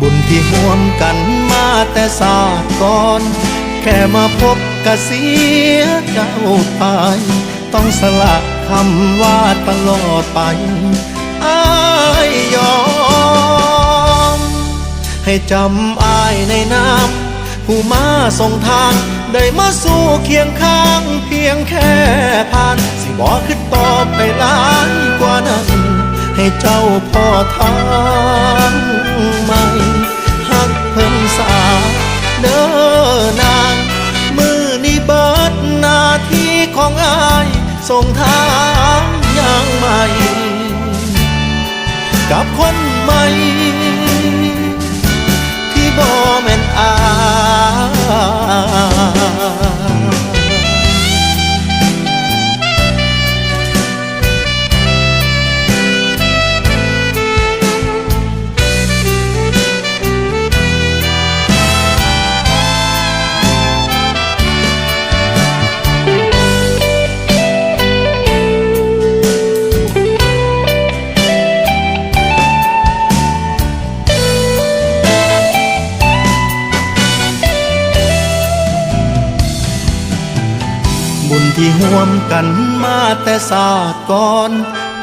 บุญที่ห่วมกันมาแต่ศาสตร์ก่อน แค่มาพบกะเสียเจ้าไป ต้องสละคำว่าตลอดไปอายยอม ให้จำอายในน้ำผู้มาส่งทาง ได้มาสู่เคียงข้าง เพียงแค่ผ่าน สิบอกขึ้นต่อไปหลายกว่านั้น ให้เจ้าพ่อทาง ส่งทางอย่างใหม่ กับคนใหม่ ที่บ่แม่นอา มกันมาแต่ศาสตร์ก่อน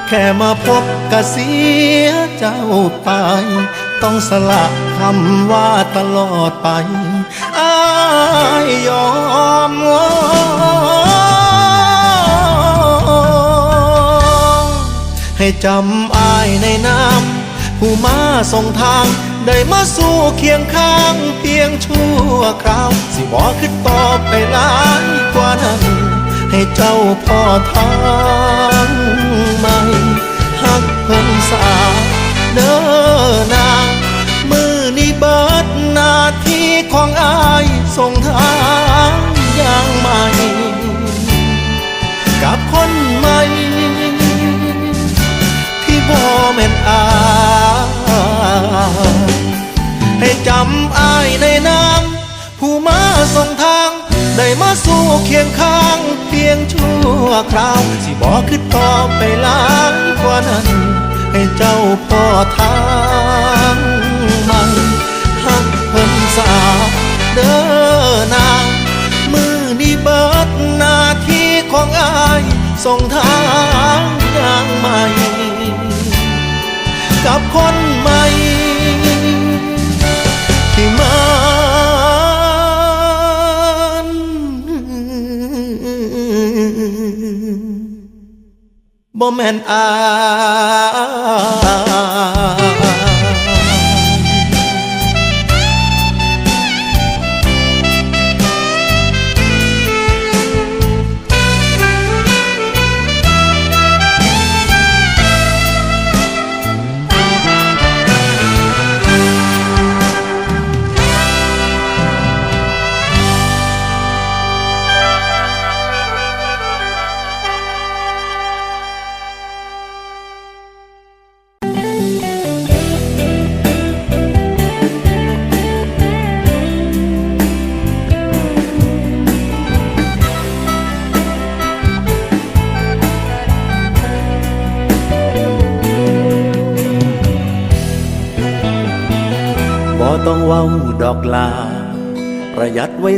แค่มาพบกะเสียเจ้าไป ต้องสละคำว่าตลอดไปอายยอมให้จำอายในน้ำผู้มาส่งทางได้มาสู่เคียงข้างเพียงชั่วคราว สิบอกขึ้นต่อไปลา เจ้าพ่อทางใหม่หักเพิ่นสาเด้อนามือนี้เบิดหน้าที่ของอายส่งทางอย่างใหม่ กับคนใหม่ ที่บ่แม่นอายให้จำอายในน้ำผู้มาส่งทาง ได้มาสู่เคียงข้าง ยงชั่วคราว สิบอกขึ้นต่อไปหลายกว่านั้น ให้เจ้าพ่อทางใหม่หักเพิ่นสาเด้อนางมือนี้เบิดหน้าที่ของอายส่งทางอย่างใหม่กับคนใหม่ที่ บ่แม่นอาย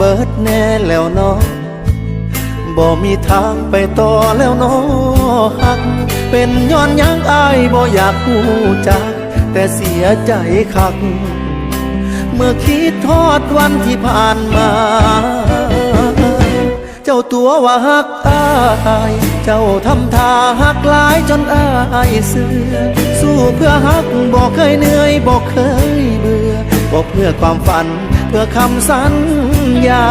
เบิดแน่แล้วเนาะบ่มีทางไปต่อแล้วเนาะหัก เป็นย้อนยังอายบ่อยากหูจัก แต่เสียใจคัก เมื่อคิดทอดวันที่ผ่านมา เจ้าตัวว่าฮักอาย เจ้าทำท่าฮักหลายจนอายเสือสู้เพื่อฮักบอกเคยเหนื่อยบอกเคยเบื่อบอกเพื่อความฝัน เพื่อคำสัญญา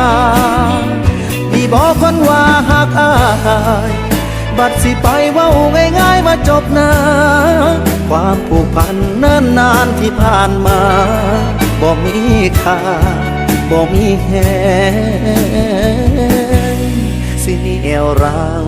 พี่บอกคนว่าฮักอายบัดสิไปเว้าง่ายๆมาจบนะความผูกพันเนิ่นนานที่ผ่านมาบ่มีค่าบ่มีแหงสิเหนียวรัง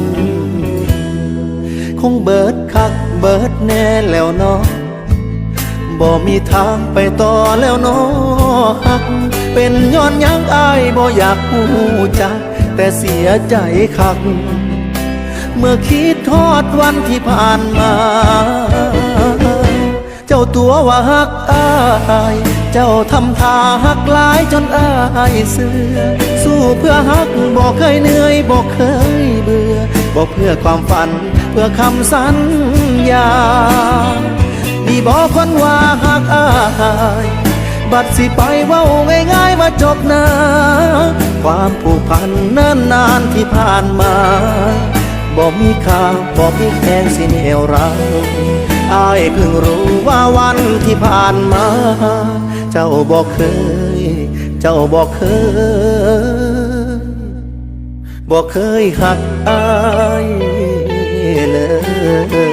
คงเบิดคักเบิดแน่แล้วเนาะบ่มีทางไปต่อแล้วเนาะฮัก เป็นย้อนยังอายบ่อยากหูจัก แต่เสียใจคัก เมื่อคิดทอดวันที่ผ่านมา เจ้าตัวว่าฮักอายเจ้าทำท่าฮักหลายจนอายเสือ สู้เพื่อฮักบอกเคยเหนื่อยบอกเคยเบื่อบอกเพื่อความฝัน เพื่อคำสัญญาดีบอกคนว่าฮักอายบัดสิไปเว้าง่ายๆมาจบนะความผูกพันเนิ่นนานที่ผ่านมาบ่มีค่าบ่มีแข่งสิเหนียวรังอายเพิ่งรู้ว่าวันที่ผ่านมา เจ้าบอกเคย เจ้าบอกเคยบอกเคยหักอาย yeah.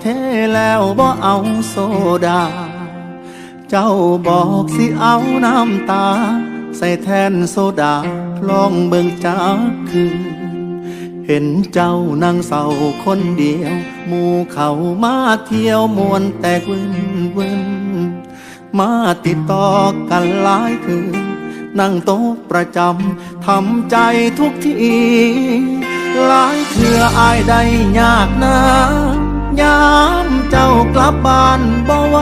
เทแล้วบ่เอาโซดา เจ้าบอกสิเอาน้ำตา ใส่แทนโซดาลองเบิ่งจากคืนเห็นเจ้านั่งเศร้าคนเดียวหมู่เขามาเที่ยวมวนแตกวินวินมาติดต่อกันหลายคืนนั่งโต๊ะประจำทำใจทุกทีหลายเถื่ออายได้ยากนะ ยามเจ้ากลับบ้านบ่ไหว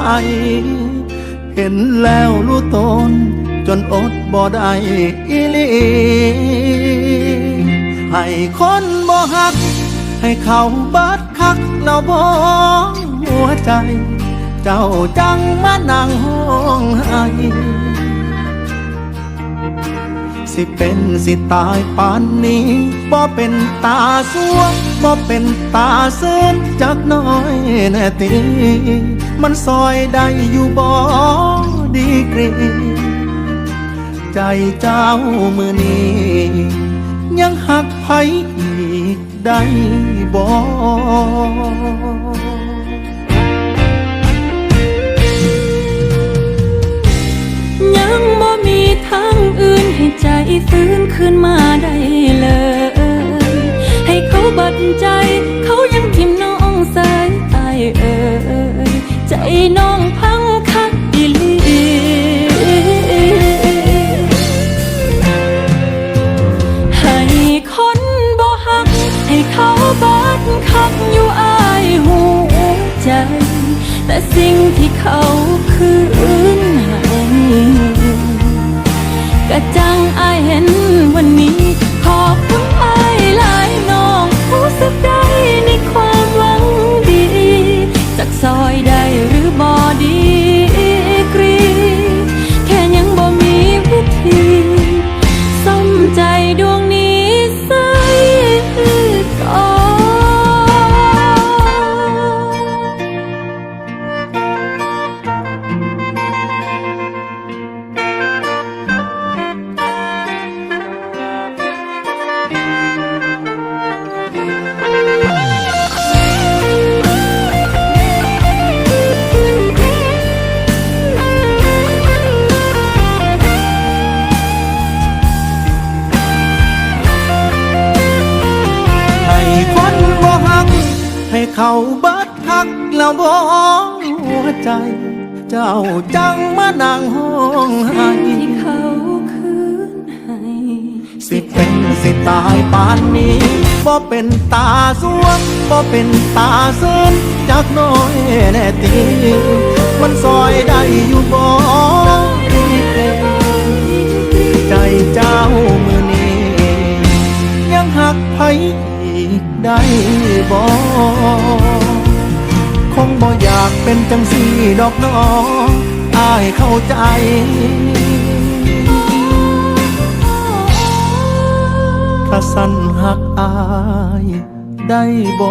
เห็นแล้วรู้ตน จนอดบ่ได้อีลีให้คนบ่หัก ให้เขาบัดคักแล้วบ่หัวใจ เจ้าจังมานั่งห้องไห้ สิเป็นสิตายปานนี้บ่เป็นตาสวงบ่เป็นตาเสื่นจักน้อยแน่ตีมันซอยได้อยู่บ่ดีกรีใจเจ้ามือนี้ ยังหักไผอีกได้บ่ ทางอื่นให้ใจฟื้นขึ้นมาได้เลย ให้เขาบัดใจ เขายังทิมน้องสายตายเอ่ยใจน้องพัง สิเป็นสิตายปานนี้บ่เป็นตาสวงบ่เป็นตาเสินจักน้อยแน่ตีมันซอยได้อยู่บ่ใจเจ้ามือนี้ ยังหักไผอีกได้บ่คงบ่อยากเป็นจังสีดอกน้องอายเข้าใจ สั้นหักอายได้บ่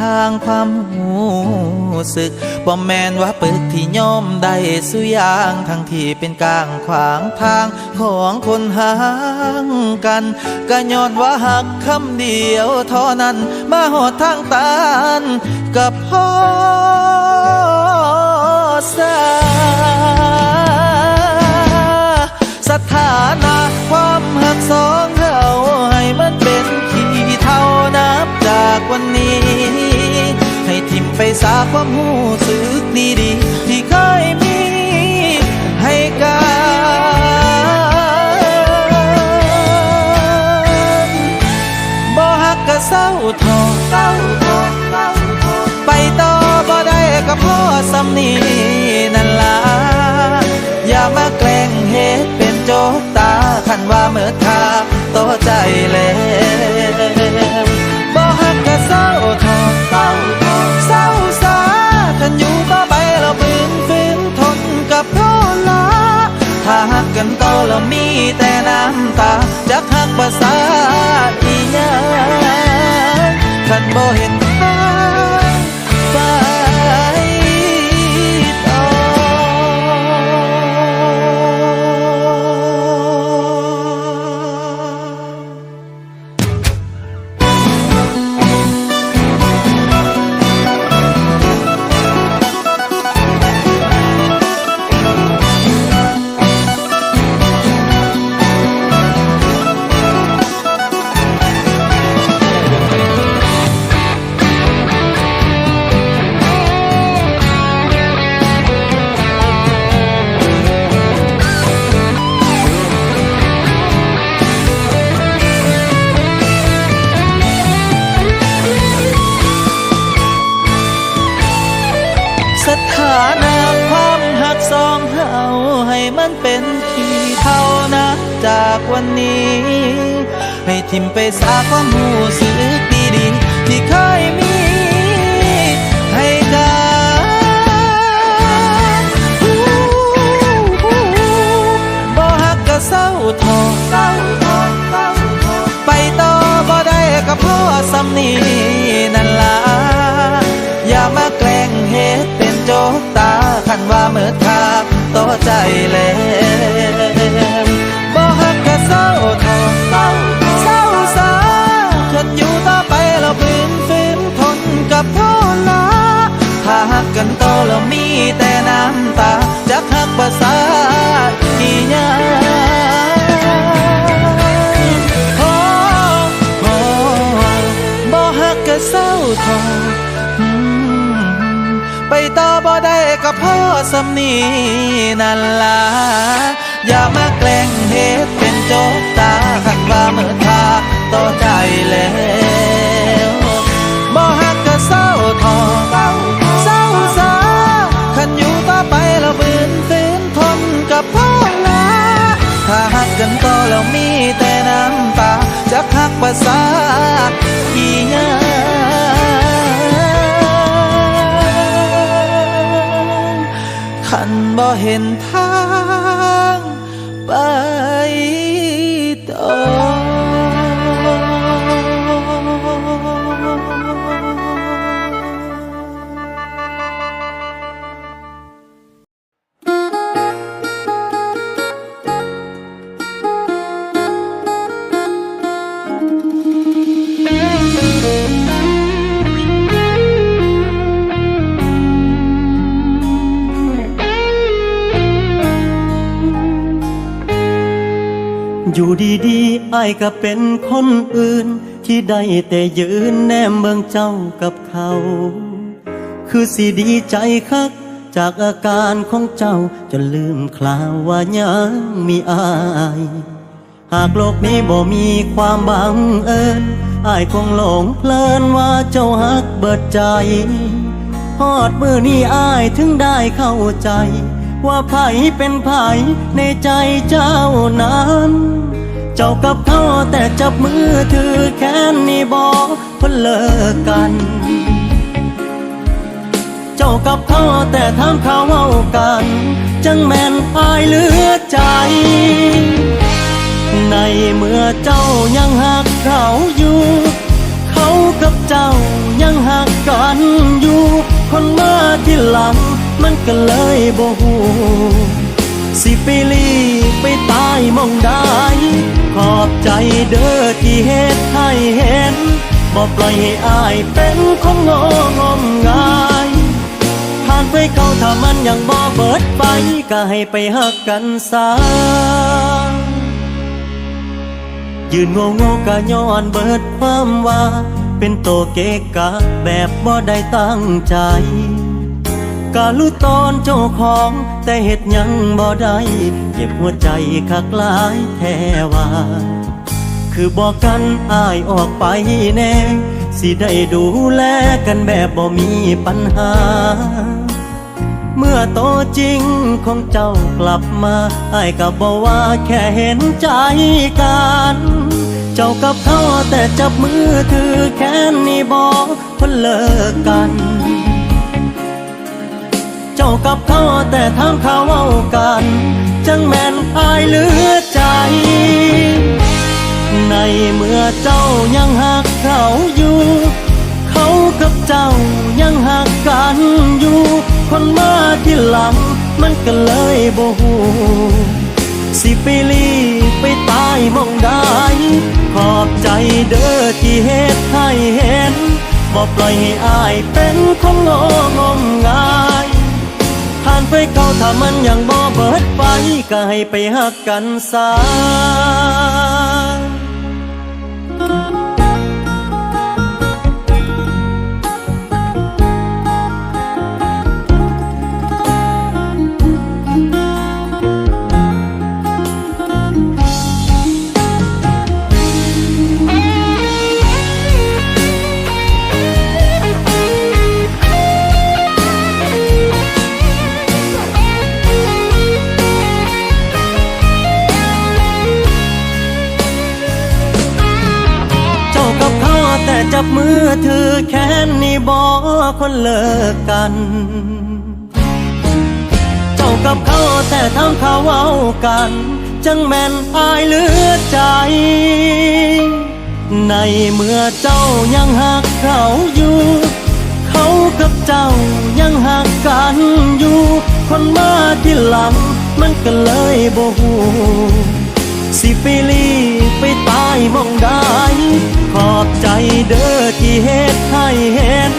ทางความหูสึกบ่แมนว่าปึกที่ย่อมได้สุยางทั้งที่เป็นกลางขวางทางของคนห่างกันก็ย้อนว่าหักคำเดียวเท่านั้นมาหอดทางตานกับพ่อสาสถานะ ไปสาความหูสึกดีๆที่เคยมีให้กันบ่หักก็เศร้าทอเศร้าทอไปต่อบ่ได้ก็พ่อสำนีนั่นล่ะอย่ามาแกล้งเหตุเป็นโจกตาคันว่าเมื่อทาต่อใจแล้ว กันต่อแล้วมีแต่น้ำตาจักหักภาษาอีหยังคันบ่เห็นทางไมันเป็นทีเท่านะจากวันนี้ ให้ทิมไปสาความหูสึกดีๆที่เคยมีให้กันบ่หักก็เศร้าทอเศร้าทอไปต่อบ่ได้ก็พ่อสำนีนั่นล่ะอย่ามาแกล้งเฮ็ดเป็นโจกตาคันว่าเมิดค่า ต่อใจแล้วบ่ฮักก็เศร้าทอเศร้าเศร้าสาขันอยู่ต่อไปเราฝืนฝืนทนกับโทษละถ้าหักกันต่อแล้วมีแต่น้ำตาจะหักภาษาอีหยังโอ้โอ้บ่หักก็เศร้าทอ ได้ก็พอสำนีนั่นล่ะอย่ามาแกล้งเฮ็ดเป็นโจกตาขันว่าเมื่อทาต่อใจแล้วบ่ฮักก็เศร้าทอเศร้าเศร้าสาขันอยู่ต่อไปแล้วบืนฝืนทนกับพ่อลาถ้าหักกันต่อแล้วมีแต่น้ำตาจะหักภาษา เห็นท อยู่ดีๆไอ้ก็เป็นคนอื่น ที่ได้แต่ยืนแนมเมืองเจ้ากับเขา คือสิดีใจคัก จากอาการของเจ้าจนลืมคลาวว่ายังมีอาย หากโลกนี้บ่มีความบังเอิญอายคงหลงเพลินว่าเจ้าฮักเบิดใจ ฮอดมือนี้อายถึงได้เข้าใจ ว่าไผเป็นไผในใจเจ้านั้น เจ้ากับเขาแต่จับมือถือแค้นนี่บอกเพิ่นเลิกกัน เจ้ากับเขาแต่ทำเขาเว้ากัน จังแม่นอายเหลือใจ ในเมื่อเจ้ายังหักเขาอยู่ เขากับเจ้ายังหักกันอยู่ คนมาที่หลัง มันก็เลยบ่หูสิไปลีไปตายมองได้ขอบใจเด้อที่เหตุให้เห็นบ่ปล่อยให้อายเป็นคนงองมงายผ่านไปเขาถ้ามันยังบ่เบิดไปก็ให้ไปหักกันซะยืนโง่โง่กะย้อนเบิดความว่า เป็นโตเกกะแบบบ่ได้ตั้งใจ กะรู้ตอนเจ้าของ แต่เหตุยังบ่ได้เจ็บหัวใจคักหลายแท้ว่า คือบอกกันอายออกไปแน่สิได้ดูแลกันแบบบ่มีปัญหา เมื่อโตจริงของเจ้ากลับมาไอ้ายก็บอกว่าแค่เห็นใจกัน เจ้ากับเขาแต่จับมือถือแค่นี้บอกเพิ่นเลิกกัน จ้ากับเขาแต่ทำเขาเว้ากัน จังแม่นอายเหลือใจ ในเมื่อเจ้ายังหักเขาอยู่ เขากับเจ้ายังหักกันอยู่ คนมาที่หลังมันก็เลยบ่หูสิไปลีไปตายมองได้ขอบใจเด้อที่เหตุให้เห็นบ่ปล่อยให้อายเป็นคนงงมงาย ผ่านไปเขาถ้ามันยังบ่เบิดไปก็ให้ไปหักกันซะ บอคนเลิกกัน เจ้ากับเขาแต่ทำเขาเว้ากัน จังแม่นอายเหลือใจ ในเมื่อเจ้ายังหักเขาอยู่ เขากับเจ้ายังหักกันอยู่ คนมาที่หลังมันก็เลยบ่หูสิไปลีไปตายมองได้ อบใจเด้อที่เฮ็ดให้เห็น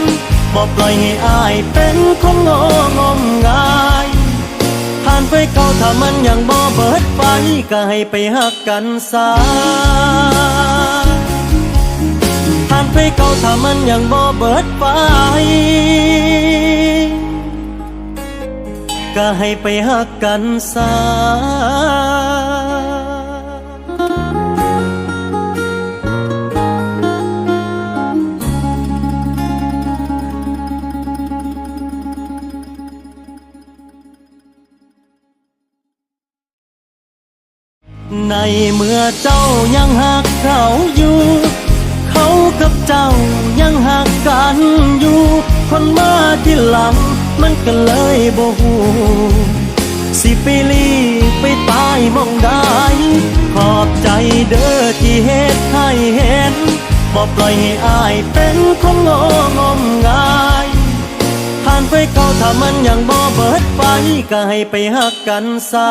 บ่ปล่อยให้อายเป็นคนโง่งมงายผ่านไปเก่าถ้ามันยังบ่เบิดไปก็ให้ไปหักกันซาผ่านไปเก่าถ้ามันยังบ่เบิดไปก็ให้ไปหักกันซา เมื่อเจ้ายังหักเขาอยู่ เขากับเจ้ายังหักกันอยู่ คนมาที่หลังมันก็เลยบ่หูสิไปลีไปตายมองได้ขอบใจเด้อที่เฮ็ดให้เห็นบ่ปล่อยให้อายเป็นคนโง่งมงายผ่านไปเก่าถ้ามันยังบ่เบิดไปก็ให้ไปหักกันซา